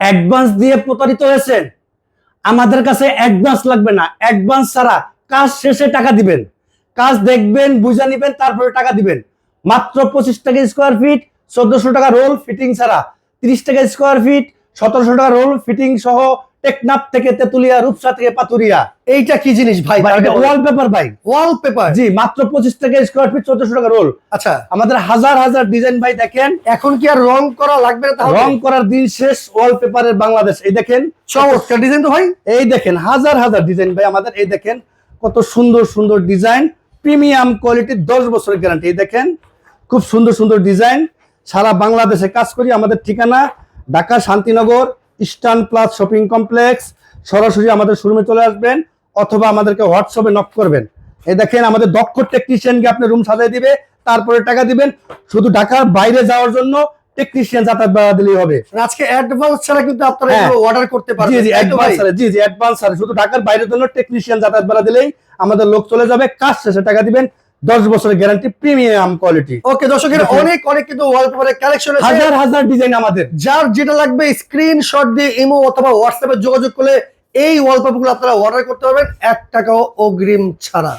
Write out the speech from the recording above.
Advance দিয়ে প্রতারিত হয়েছেন। আমাদের কাছে অ্যাডভান্স লাগবে না। অ্যাডভান্স ছাড়া কাজ শেষে টাকা দিবেন। কাজ দেখবেন, বুঝে নিবেন, তারপরে টাকা দিবেন। মাত্র পঁচিশ টাকা স্কোয়ার ফিট চোদ্দশো টাকা রোল ফিটিং ছাড়া। তিরিশ টাকা স্কোয়ার ফিট সতেরোশো টাকা রোল ফিটিং সহ টেকনাফ থেকে তেতুলিয়া রূপসা থেকে পাতুরিয়া এইটা কি জিনিস ভাই? ওয়ালপেপার ভাই। ওয়ালপেপার জি মাত্র পঁচিশ টাকা স্কোয়ার ফিট চোদ্দশো টাকা রোল আচ্ছা। আমাদের হাজার হাজার ডিজাইন ভাই দেখেন। এখন কি আর রং করা লাগবে না রং করার দিন শেষ ওয়ালপেপারের বাংলাদেশ। এই দেখেন চমৎকার ডিজাইন তো ভাই। এই দেখেন হাজার হাজার ডিজাইন ভাই আমাদের। এই দেখেন কত সুন্দর সুন্দর ডিজাইন প্রিমিয়াম কোয়ালিটির দশ বছরের গ্যারান্টি এই দেখেন খুব সুন্দর সুন্দর ডিজাইন সারা বাংলাদেশে কাজ করি আমাদের ঠিকানা Dhaka Shantinagar. Eastern plus shopping complex সরাসরি আমাদের শোরুমে চলে আসবেন অথবা আমাদেরকে হোয়াটসঅ্যাপে নক করবেন। এই দেখেন আমাদের দক্ষ টেকনিশিয়ানকে আপনি রুম সাজিয়ে দিবে তারপরে টাকা দিবেন। শুধু ঢাকার বাইরে যাওয়ার জন্য টেকনিশিয়ান যাতায়াত ভাড়া দিলেই হবে। আজকে অ্যাডভান্স ছাড়া কিন্তু আপনারা হ্যাঁ। অর্ডার করতে জি পারবেন জি জি জি অ্যাডভান্স স্যার শুধু ঢাকার বাইরের জন্য টেকনিশিয়ান যাতায়াত বেলা দিলেই আমাদের লোক চলে যাবে। কাজ শেষে টাকা দিবেন দশ বছরের গ্যারান্টি প্রিমিয়াম কোয়ালিটি ওকে দর্শকের অনেক অনেক কিন্তু ওয়ালপেপারের কালেকশন হাজার হাজার ডিজাইন আমাদের। যার যেটা লাগবে স্ক্রিনশট দিয়ে ইমো অথবা হোয়াটসঅ্যাপে যোগাযোগ করলে এই ওয়ালপেপারগুলো আপনারা অর্ডার করতে পারবেন। এক টাকাও অগ্রিম ছাড়া।